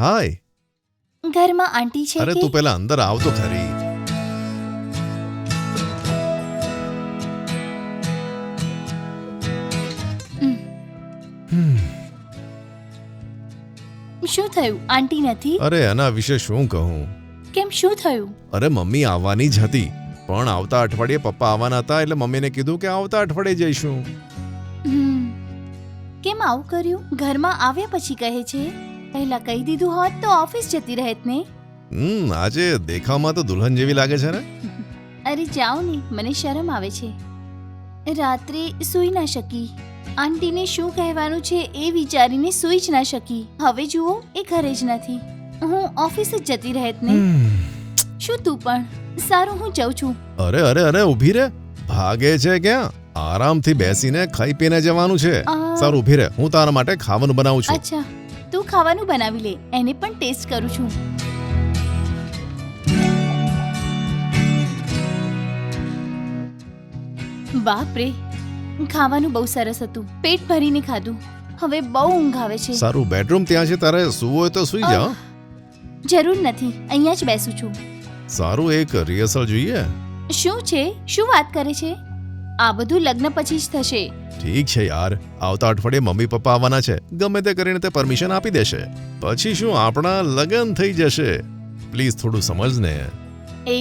હાય. ઘરમાં આંટી છે અરે તું પેલા અંદર આવ તો ખરી. શું થયું? આંટી નથી? અરે એના વિશે શું કહું? કેમ શું થયું? અરે મમ્મી આવવાની જ હતી. પણ આવતા અઠવાડિયે પપ્પા આવવાના હતા એટલે મમ્મીને કીધું કે આવતા અઠવાડિયે જઈશું. કેમ આવું કર્યું? ઘરમાં આવ્યા પછી કહે છે? પહેલા કહી દીધું હોત તો ઓફિસ જતી રહેત ને. હમ આજે દેખાવમાં તો દુલ્હન જેવી લાગે છે ને? અરે જાઓ ને મને શરમ આવે છે. રાત્રે સૂઈ ના શકી. આંટીને શું કહેવાનું છે એ વિચારીને સૂઈ જ ના શકી. હવે જુઓ એ ઘરે જ નથી. હું ઓફિસ જ જતી રહેત ને. શું તું પણ? સારું હું જઉં છું. અરે અરે અરે ઊભી રે. ભાગે છે ક્યાં? આરામથી બેસીને ખાઈ પીને જવાનું છે. સારું ઊભી રે. હું તારા માટે ખાવાનું બનાવું છું. અચ્છા. તું ખાવાનું બનાવી લે એને પણ ટેસ્ટ કરું છું. બાપ રે ખાવાનું બહુ સરસ હતું પેટ ભરીને ખાધું. હવે બહુ ઊંઘ આવે છે. સારું બેડરૂમ ત્યાં છે તારે સૂવું હોય તો સૂઈ જા. જરૂર નથી અહીંયા જ બેસું છું. સારું એક રિહર્સલ જોઈએ. શું છે? શું વાત કરે છે? આ બધું લગ્ન પછી જ થશે. ઠીક છે યાર. આવતા અઠવાડિયે મમ્મી પપ્પા આવવાના છે. ગમે તે કરીને તે પરમિશન આપી દેશે. પછી શું આપણા લગ્ન થઈ જશે? પ્લીઝ થોડું સમજ ને એ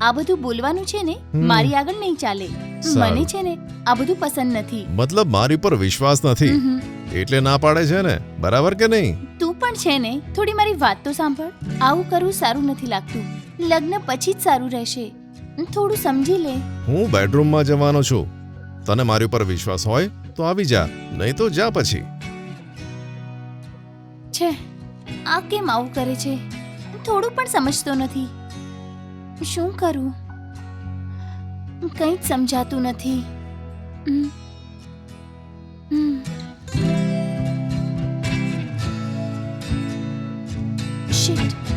આ બધું બોલવાનું છે ને મારી આગળ નહીં ચાલે. મને છે ને આ બધું પસંદ નથી. મતલબ મારી પર વિશ્વાસ નથી. એટલે ના પાડે છે ને? બરાબર કે નહીં? તું પણ છે ને થોડી મારી વાત તો સાંભળ. આવું કરવું સારું નથી લાગતું. લગ્ન પછી જ સારું રહેશે. થોડું સમજી લે. હું બેડરૂમમાં જવાનો છું. તને મારી ઉપર વિશ્વાસ હોય તો આવી જા. નહીં તો જા પછી. છે. આ કેમ આવું કરે છે? થોડું પણ સમજતો નથી. શું કરું? કંઈ જ સમજાતું નથી. શિટ.